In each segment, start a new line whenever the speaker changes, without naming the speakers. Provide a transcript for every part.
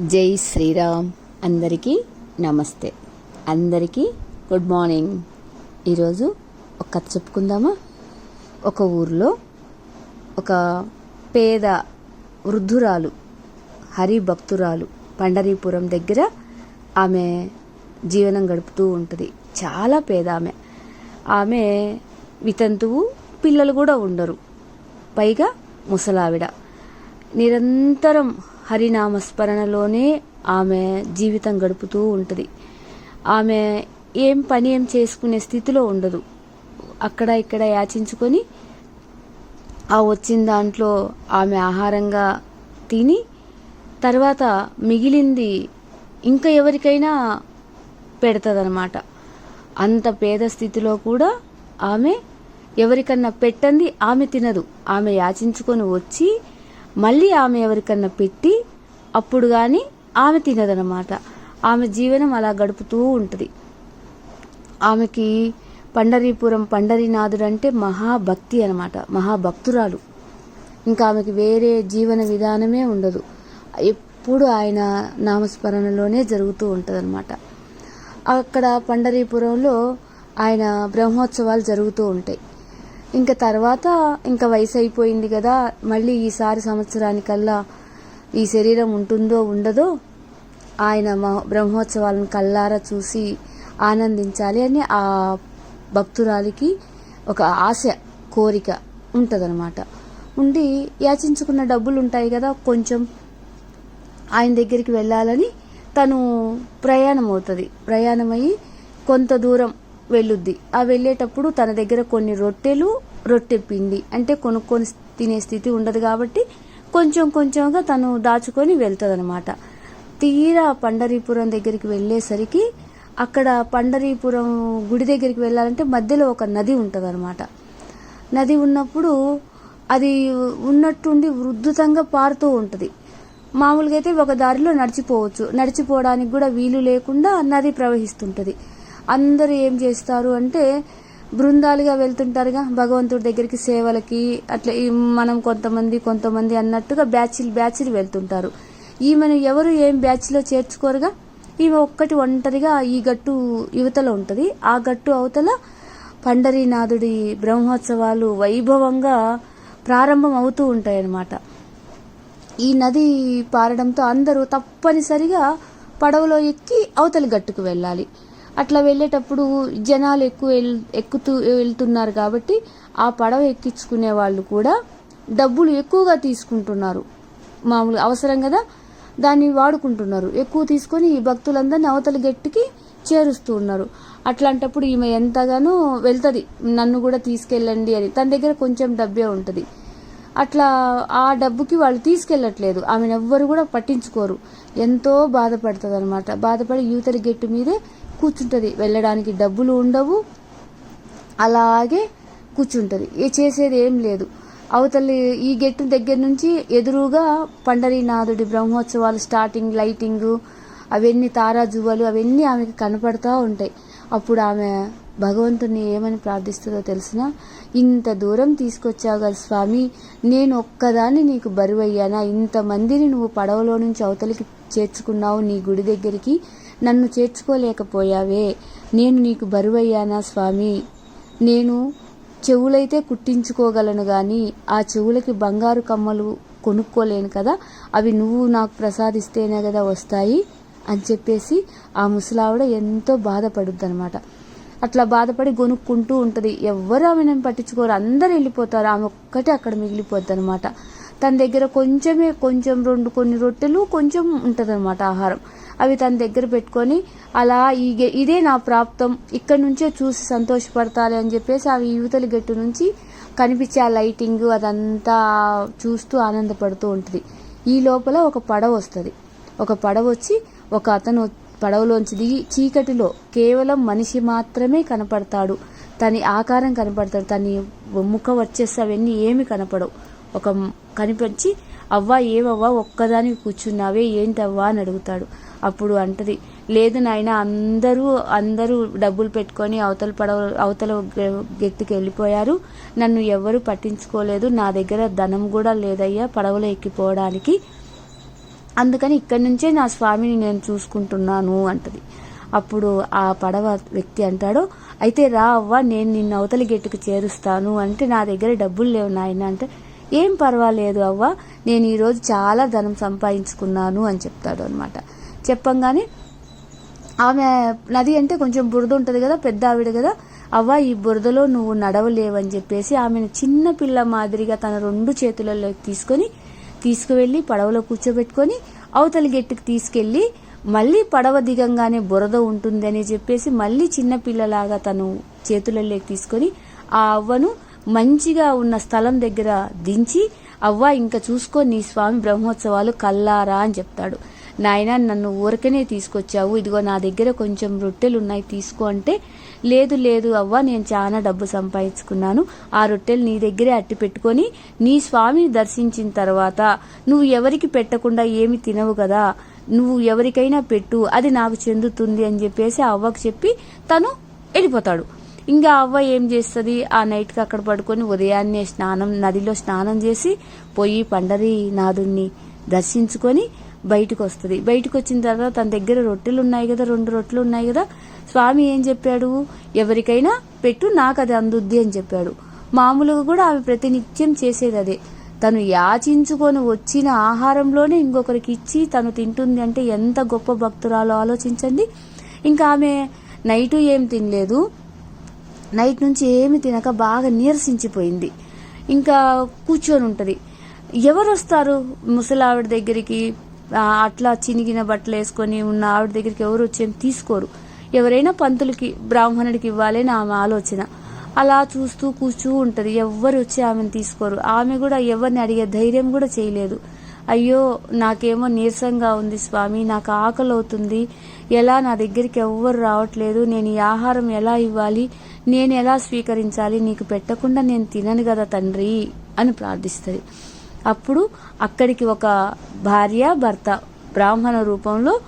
జై శ్రీరామ్. అందరికీ నమస్తే. అందరికీ గుడ్ మార్నింగ్. ఈరోజు ఒక కథ చెప్పుకుందామా? ఒక ఊర్లో ఒక పేద వృద్ధురాలు హరి భక్తురాలు పండరీపురం దగ్గర ఆమె జీవనం గడుపుతూ ఉంటుంది. చాలా పేద ఆమె. ఆమె వితంతువు పిల్లలు కూడా ఉండరు. పైగా ముసలావిడ. నిరంతరం హరినామస్మరణలోనే ఆమె జీవితం గడుపుతూ ఉంటుంది. ఆమె ఏం పని ఏం చేసుకునే స్థితిలో ఉండదు. అక్కడ ఇక్కడ యాచించుకొని ఆ వచ్చిన దాంట్లో ఆమె ఆహారంగా తిని తర్వాత మిగిలింది ఇంకా ఎవరికైనా పెడతదనమాట అంత పేద స్థితిలో కూడా ఆమె ఎవరికన్నా పెట్టంది ఆమె తినదు. ఆమె యాచించుకొని వచ్చి మళ్ళీ ఆమె ఎవరికన్నా పెట్టి అప్పుడు కానీ ఆమె తినదనమాట ఆమె జీవనం అలా గడుపుతూ ఉంటుంది. ఆమెకి పండరీపురం పండరీనాథుడు అంటే మహాభక్తి అనమాట మహాభక్తురాలు. ఇంకా ఆమెకి వేరే జీవన విధానమే ఉండదు. ఎప్పుడు ఆయన నామస్మరణలోనే జరుగుతూ ఉంటుందన్నమాట. అక్కడ పండరీపురంలో ఆయన బ్రహ్మోత్సవాలు జరుగుతూ ఉంటాయి. ఇంకా తర్వాత ఇంకా వయసు అయిపోయింది కదా మళ్ళీ ఈసారి సంవత్సరానికల్లా ఈ శరీరం ఉంటుందో ఉండదో ఆయన బ్రహ్మోత్సవాలను కల్లారా చూసి ఆనందించాలి అని ఆ భక్తురాలికి ఒక ఆశ కోరిక ఉంటుందన్నమాట. ఉండి యాచించుకున్న డబ్బులు ఉంటాయి కదా కొంచెం ఆయన దగ్గరికి వెళ్ళాలని తను ప్రయాణం అవుతుంది ప్రయాణమయ్యి కొంత దూరం వెళ్ళుద్ది. ఆ వెళ్ళేటప్పుడు తన దగ్గర కొన్ని రొట్టెలు రొట్టె పిండి అంటే కొనుక్కొని తినే స్థితి ఉండదు కాబట్టి కొంచెం కొంచెంగా తను దాచుకొని వెళ్తుంది అనమాట తీరా పండరీపురం దగ్గరికి వెళ్ళేసరికి అక్కడ పండరీపురం గుడి దగ్గరికి వెళ్ళాలంటే మధ్యలో ఒక నది ఉంటుంది అనమాట నది ఉన్నప్పుడు అది ఉన్నట్టుండి వృద్ధుతంగా పారుతూ ఉంటుంది. మామూలుగా అయితే ఒక దారిలో నడిచిపోవచ్చు. నడిచిపోవడానికి కూడా వీలు లేకుండా నది ప్రవహిస్తుంటుంది. అందరూ ఏం చేస్తారు అంటే బృందాలుగా వెళ్తుంటారుగా భగవంతుడి దగ్గరికి సేవలకి అట్లా మనం కొంతమంది కొంతమంది అన్నట్టుగా బ్యాచ్లు బ్యాచ్లు వెళ్తుంటారు. ఈమెను ఎవరు ఏం బ్యాచ్లో చేర్చుకోరుగా? ఈమె ఒక్కటి ఒంటరిగా ఈ గట్టు యువతలో ఉంటుంది. ఆ గట్టు అవతల పండరీనాథుడి బ్రహ్మోత్సవాలు వైభవంగా ప్రారంభం అవుతూ ఉంటాయన్నమాట. ఈ నది పారడంతో అందరూ తప్పనిసరిగా పడవలో ఎక్కి అవతలి గట్టుకు వెళ్ళాలి. అట్లా వెళ్ళేటప్పుడు జనాలు ఎక్కువ ఎక్కుతూ వెళ్తున్నారు కాబట్టి ఆ పడవ ఎక్కించుకునే వాళ్ళు కూడా డబ్బులు ఎక్కువగా తీసుకుంటున్నారు. మామూలు అవసరం కదా దాన్ని వాడుకుంటున్నారు. ఎక్కువ తీసుకొని ఈ భక్తులందరినీ అవతలి గట్టికి చేరుస్తూ ఉన్నారు. అట్లాంటప్పుడు ఈమె ఎంతగానో వెళ్తుంది నన్ను కూడా తీసుకెళ్ళండి అని. తన దగ్గర కొంచెం డబ్బే ఉంటుంది. అట్లా ఆ డబ్బుకి వాళ్ళు తీసుకెళ్ళట్లేదు. ఆమెను ఎవ్వరు కూడా పట్టించుకోరు. ఎంతో బాధపడుతుంది అనమాట బాధపడి యువతల గెట్టు మీదే కూర్చుంటుంది. వెళ్ళడానికి డబ్బులు ఉండవు. అలాగే కూర్చుంటుంది. ఏ చేసేది ఏం లేదు. అవతలి ఈ గెట్టు దగ్గర నుంచి ఎదురుగా పండరీనాథుడి బ్రహ్మోత్సవాలు స్టార్టింగ్ లైటింగు అవన్నీ తారాజువ్వలు అవన్నీ ఆమెకి కనపడతా ఉంటాయి. అప్పుడు ఆమె భగవంతుని ఏమని ప్రార్థిస్తుందో తెలిసిన ఇంత దూరం తీసుకొచ్చావు కదా స్వామి నేను ఒక్కదాన్ని నీకు బరువయ్యానా? ఇంతమందిని నువ్వు పడవలో నుంచి అవతలికి చేర్చుకున్నావు నీ గుడి దగ్గరికి. నన్ను చేర్చుకోలేకపోయావే. నేను నీకు బరువయ్యానా స్వామి? నేను చెవులైతే కుట్టించుకోగలను కానీ ఆ చెవులకి బంగారు కమ్మలు కొనుక్కోలేను కదా అవి నువ్వు నాకు ప్రసాదిస్తేనే కదా వస్తాయి అని చెప్పేసి ఆ ముసలావిడ ఎంతో బాధపడుద్ది అనమాట అట్లా బాధపడి గొనుక్కుంటూ ఉంటుంది. ఎవ్వరు ఆమెను పట్టించుకోరు. అందరు వెళ్ళిపోతారు. ఆమె ఒక్కటే అక్కడ మిగిలిపోద్ది అనమాట తన దగ్గర కొంచెమే కొంచెం రెండు కొన్ని రొట్టెలు కొంచెం ఉంటదన్నమాట ఆహారం. అవి తన దగ్గర పెట్టుకొని అలా ఈ గె- ఇదే నా ప్రాప్తం ఇక్కడ నుంచే చూసి సంతోషపడతాలి అని చెప్పేసి అవి యువతల గట్టు నుంచి కనిపించే ఆ లైటింగ్ అదంతా చూస్తూ ఆనందపడుతూ ఉంటుంది. ఈ లోపల ఒక పడవ వస్తుంది. ఒక పడవ వచ్చి ఒక అతను పడవలోంచి దిగి చీకటిలో కేవలం మనిషి మాత్రమే కనపడతాడు. తని ఆకారం కనపడతాడు. తని ముఖ వచ్చేసి అవన్నీ ఏమి కనపడవు. ఒక కనిపించి అవ్వా ఏమవ్వా ఒక్కదానికి కూర్చున్నావే ఏంటవ్వా అని అడుగుతాడు. అప్పుడు అంటది లేదు నాయన అందరూ అందరూ డబ్బులు పెట్టుకొని అవతల పడవ అవతల గె- గెట్టుకి వెళ్ళిపోయారు. నన్ను ఎవరు పట్టించుకోలేదు. నా దగ్గర ధనం కూడా లేదయ్యా పడవలో ఎక్కిపోవడానికి. అందుకని ఇక్కడి నుంచే నా స్వామిని నేను చూసుకుంటున్నాను అంటది. అప్పుడు ఆ పడవ వ్యక్తి అంటాడు అయితే రా అవ్వ నేను నిన్ను అవతలి గెట్టుకు చేరుస్తాను. అంటే నా దగ్గర డబ్బులు లేవు నాయన అంటే ఏం పర్వాలేదు అవ్వ నేను ఈరోజు చాలా ధనం సంపాదించుకున్నాను అని చెప్తాడు అనమాట చెప్పంగానే ఆమె నది అంటే కొంచెం బురద ఉంటుంది కదా పెద్ద ఆవిడ కదా అవ్వ ఈ బురదలో నువ్వు నడవలేవని చెప్పేసి ఆమెను చిన్న పిల్ల మాదిరిగా తన రెండు చేతులలో తీసుకొని తీసుకువెళ్ళి పడవలో కూర్చోబెట్టుకొని అవతలి గెట్టుకు తీసుకెళ్ళి మళ్ళీ పడవ దిగంగానే బురద ఉంటుంది అని చెప్పేసి మళ్ళీ చిన్నపిల్లలాగా తను చేతులలోకి తీసుకొని ఆ అవ్వను మంచిగా ఉన్న స్థలం దగ్గర దించి అవ్వ ఇంకా చూసుకో నీ స్వామి బ్రహ్మోత్సవాలు కల్లారా అని చెప్తాడు. నాయన నన్ను ఊరకనే తీసుకొచ్చావు. ఇదిగో నా దగ్గర కొంచెం రొట్టెలు ఉన్నాయి తీసుకో అంటే లేదు లేదు అవ్వ నేను చాలా డబ్బు సంపాదించుకున్నాను. ఆ రొట్టెలు నీ దగ్గరే అట్టి పెట్టుకొని నీ స్వామిని దర్శించిన తర్వాత నువ్వు ఎవరికి పెట్టకుండా ఏమి తినవు కదా. నువ్వు ఎవరికైనా పెట్టు అది నాకు చెందుతుంది అని చెప్పేసి అవ్వకు చెప్పి తను వెళ్ళిపోతాడు. ఇంకా అవ్వ ఏం చేస్తుంది? ఆ నైట్కి అక్కడ పడుకొని ఉదయాన్నే స్నానం నదిలో స్నానం చేసి పోయి పండరి నాదుణ్ణి దర్శించుకొని బయటకు వస్తుంది బయటకు వచ్చిన తర్వాత తన దగ్గర రొట్టెలు ఉన్నాయి కదా రెండు రొట్టెలు ఉన్నాయి కదా స్వామి ఏం చెప్పాడు? ఎవరికైనా పెట్టు నాకు అది అందుద్ది అని చెప్పాడు. మామూలుగా కూడా ఆమె ప్రతినిత్యం చేసేది అదే. తను యాచించుకొని వచ్చిన ఆహారంలోనే ఇంకొకరికి ఇచ్చి తను తింటుంది అంటే ఎంత గొప్ప భక్తురాలో ఆలోచించండి. ఇంకా ఆమె నైటు ఏం తినలేదు. నైట్ నుంచి ఏమి తినక బాగా నీరసించిపోయింది. ఇంకా కూర్చొని ఉంటుంది. ఎవరు వస్తారు ముసలావిడ దగ్గరికి అట్లా చినిగిన బట్టలు వేసుకొని ఉన్న ఆవిడ దగ్గరికి ఎవరు వచ్చి తీసుకోరు. ఎవరైనా పంతులకి బ్రాహ్మణుడికి ఇవ్వాలని ఆమె ఆలోచన. అలా చూస్తూ కూర్చూ ఉంటుంది. ఎవ్వరు వచ్చి ఆమెను తీసుకోరు. ఆమె కూడా ఎవరిని అడిగే ధైర్యం కూడా చేయలేదు. అయ్యో నాకేమో నీరసంగా ఉంది స్వామి నాకు ఆకలి అవుతుంది ఎలా నా దగ్గరికి ఎవ్వరు రావట్లేదు. నేను ఈ ఆహారం ఎలా ఇవ్వాలి? నేను ఎలా స్వీకరించాలి? నీకు పెట్టకుండా నేను తినను కదా తండ్రి అని ప్రార్థిస్తుంది. అప్పుడు అక్కడికి ఒక భార్య భర్త బ్రాహ్మణ రూపంలో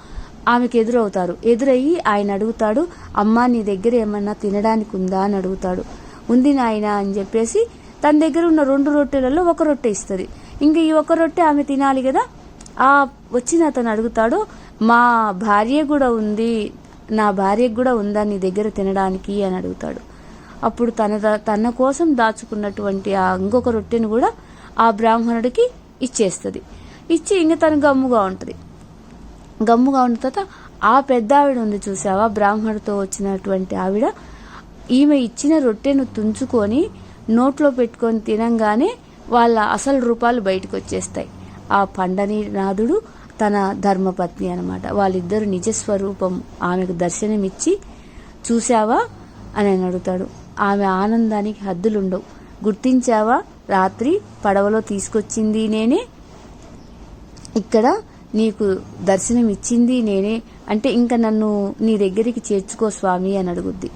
ఆమెకు ఎదురవుతారు. ఎదురయ్యి ఆయన అడుగుతాడు అమ్మ నీ దగ్గర ఏమన్నా తినడానికి ఉందా? అని అడుగుతాడు. ఉంది నాయన అని చెప్పేసి తన దగ్గర ఉన్న రెండు రొట్టెలలో ఒక రొట్టె ఇస్తుంది. ఇంక ఈ ఒక రొట్టె ఆమె తినాలి కదా. ఆ వచ్చిన అతను అడుగుతాడు మా భార్య కూడా ఉంది నా భార్యకు కూడా ఉందా నీ దగ్గర తినడానికి? అని అడుగుతాడు. అప్పుడు తన తన కోసం దాచుకున్నటువంటి ఆ ఇంకొక రొట్టెను కూడా ఆ బ్రాహ్మణుడికి ఇచ్చేస్తుంది. ఇచ్చి ఇంక తను గమ్ముగా ఉంటుంది. గమ్ముగా ఉన్న తర్వాత ఆ పెద్ద ఆవిడ ఉంది చూసావా? బ్రాహ్మణుడితో వచ్చినటువంటి ఆవిడ. ఈమె ఇచ్చిన రొట్టెను తుంచుకొని నోట్లో పెట్టుకొని తినంగానే వాళ్ళ అసలు రూపాలు బయటకు వచ్చేస్తాయి. ఆ పండని నాథుడు తన ధర్మపత్ని అనమాట వాళ్ళిద్దరు నిజస్వరూపం ఆమెకు దర్శనమిచ్చి చూశావా? అని అడుగుతాడు. ఆమె ఆనందానికి హద్దులుండవు. గుర్తించావా? రాత్రి పడవలో తీసుకొచ్చింది నేనే. ఇక్కడ నీకు దర్శనం ఇచ్చింది నేనే. అంటే ఇంకా నన్ను నీ దగ్గరికి చేర్చుకో స్వామి అని అడుగుద్ది.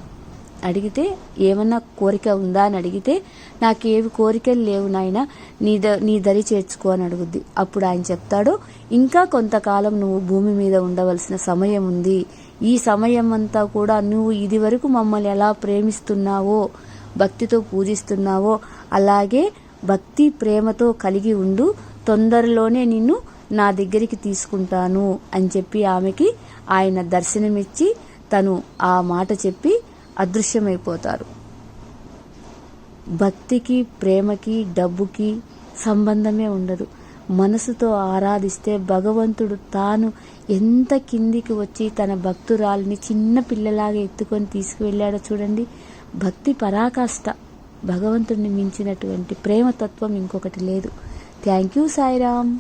అడిగితే ఏమన్నా కోరిక ఉందా? అని అడిగితే నాకేవి కోరికలు లేవు నాయన నీ ద నీ దరి చేర్చుకో అని అడుగుద్ది. అప్పుడు ఆయన చెప్తాడు ఇంకా కొంతకాలం నువ్వు భూమి మీద ఉండవలసిన సమయం ఉంది. ఈ సమయం అంతా కూడా నువ్వు ఇది వరకు మమ్మల్ని ఎలా ప్రేమిస్తున్నావో భక్తితో పూజిస్తున్నావో అలాగే భక్తి ప్రేమతో కలిగి ఉండు. తొందరలోనే నిన్ను నా దగ్గరికి తీసుకుంటాను అని చెప్పి ఆమెకి ఆయన దర్శనమిచ్చి తను ఆ మాట చెప్పి అదృశ్యమైపోతారు. భక్తికి ప్రేమకి డబ్బుకి సంబంధమే ఉండదు. మనసుతో ఆరాధిస్తే భగవంతుడు తాను ఎంత కిందికి వచ్చి తన భక్తురాలిని చిన్న పిల్లలాగా ఎత్తుకొని తీసుకువెళ్ళాడో చూడండి. భక్తి పరాకాష్ట. భగవంతుడిని మించినటువంటి ప్రేమతత్వం ఇంకొకటి లేదు. Thank you Sairam.